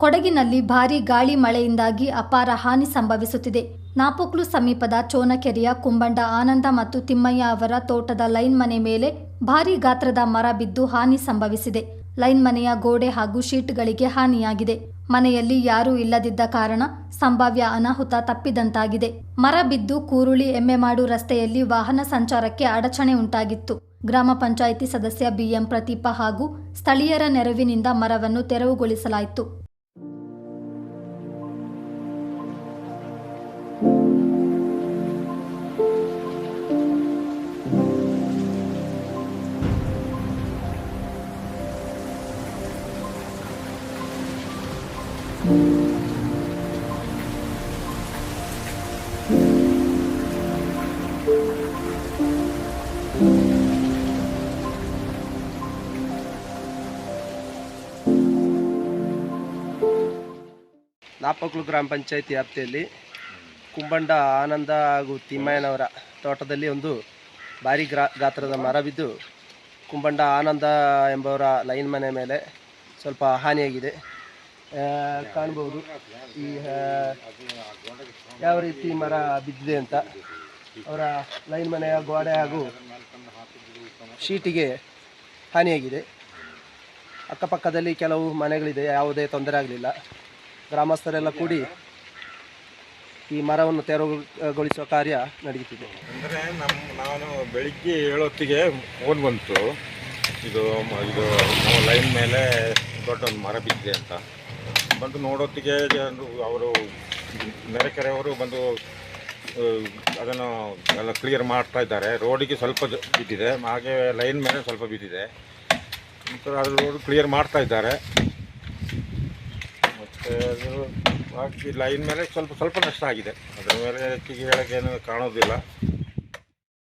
ಕೊಡಗಿನಲ್ಲಿ ಭಾರೀ ಗಾಳಿ ಮಳೆಯಿಂದಾಗಿ ಅಪಾರ ಹಾನಿ ಸಂಭವಿಸುತ್ತಿದೆ. ನಾಪೋಕ್ಲು ಸಮೀಪದ ಚೋನಕೆರೆಯ ಕುಂಬಂಡ ಆನಂದ ಮತ್ತು ತಿಮ್ಮಯ್ಯ ಅವರ ತೋಟದ ಲೈನ್ ಮನೆ ಮೇಲೆ ಭಾರೀ ಗಾತ್ರದ ಮರ ಬಿದ್ದು ಹಾನಿ ಸಂಭವಿಸಿದೆ. ಲೈನ್ ಮನೆಯ ಗೋಡೆ ಹಾಗೂ ಶೀಟ್ಗಳಿಗೆ ಹಾನಿಯಾಗಿದೆ. ಮನೆಯಲ್ಲಿ ಯಾರೂ ಇಲ್ಲದಿದ್ದ ಕಾರಣ ಸಂಭಾವ್ಯ ಅನಾಹುತ ತಪ್ಪಿದಂತಾಗಿದೆ. ಮರ ಬಿದ್ದು ಕೂರುಳಿ ಎಮ್ಮೆಮಾಡು ರಸ್ತೆಯಲ್ಲಿ ವಾಹನ ಸಂಚಾರಕ್ಕೆ ಅಡಚಣೆ ಉಂಟಾಗಿತ್ತು. ಗ್ರಾಮ ಪಂಚಾಯಿತಿ ಸದಸ್ಯ ಬಿಎಂ ಪ್ರದೀಪ ಹಾಗೂ ಸ್ಥಳೀಯರ ನೆರವಿನಿಂದ ಮರವನ್ನು ತೆರವುಗೊಳಿಸಲಾಯಿತು. ನಾಪಕ್ಲು ಗ್ರಾಮ ಪಂಚಾಯತಿ ವ್ಯಾಪ್ತಿಯಲ್ಲಿ ಕುಂಬಂಡ ಆನಂದ ಹಾಗೂ ತಿಮ್ಮಯ್ಯನವರ ತೋಟದಲ್ಲಿ ಒಂದು ಭಾರಿ ಗ್ರಾ ಗಾತ್ರದ ಮರ ಬಿದ್ದು ಕುಂಬಂಡ ಆನಂದ ಎಂಬವರ ಲೈನ್ ಮನೆ ಮೇಲೆ ಸ್ವಲ್ಪ ಹಾನಿಯಾಗಿದೆ. ಕಾಣ್ಬೋದು. ಈ ಯಾವ ರೀತಿ ಮರ ಬಿದ್ದಿದೆ ಅಂತ. ಅವರ ಲೈನ್ ಮನೆಯ ಗೋಡೆ ಹಾಗೂ ಶೀಟಿಗೆ ಹಾನಿಯಾಗಿದೆ. ಅಕ್ಕಪಕ್ಕದಲ್ಲಿ ಕೆಲವು ಮನೆಗಳಿದೆ, ಯಾವುದೇ ತೊಂದರೆ ಆಗಲಿಲ್ಲ. ಗ್ರಾಮಸ್ಥರೆಲ್ಲ ಕೂಡಿ ಈ ಮರವನ್ನು ತೆರವುಗೊಳಿಸುವ ಕಾರ್ಯ ನಡೆಯುತ್ತಿದೆ. ಅಂದರೆ ನಮ್ಮ ನಾನು ಬೆಳಿಗ್ಗೆ ಏಳೊತ್ತಿಗೆ ಫೋನ್ ಬಂತು. ಇದು ಇದು ಲೈನ್ ಮೇಲೆ ದೊಡ್ಡ ಒಂದು ಮರ ಬಿದ್ದಿದೆ ಅಂತ. ಬಂದು ನೋಡೋತ್ತಿಗೆ ಅವರು ನೆರೆಕೆರೆಯವರು ಬಂದು ಅದನ್ನು ಎಲ್ಲ ಕ್ಲಿಯರ್ ಮಾಡ್ತಾ ಇದ್ದಾರೆ. ರೋಡಿಗೆ ಸ್ವಲ್ಪ ಬಿದ್ದಿದೆ. ಹಾಗೆ ಲೈನ್ ಮೇಲೆ ಸ್ವಲ್ಪ ಬಿದ್ದಿದೆ. ನಂತರ ಅದು ರೋಡ್ ಕ್ಲಿಯರ್ ಮಾಡ್ತಾ ಇದ್ದಾರೆ. ಮತ್ತು ಅದು ಬಾಕಿ ಲೈನ್ ಮೇಲೆ ಸ್ವಲ್ಪ ಸ್ವಲ್ಪ ನಷ್ಟ ಆಗಿದೆ. ಅದರ ಮೇಲೆ ಹೆಚ್ಚಿಗೆ ಹೇಳೋಕ್ಕೇನು ಕಾಣೋದಿಲ್ಲ.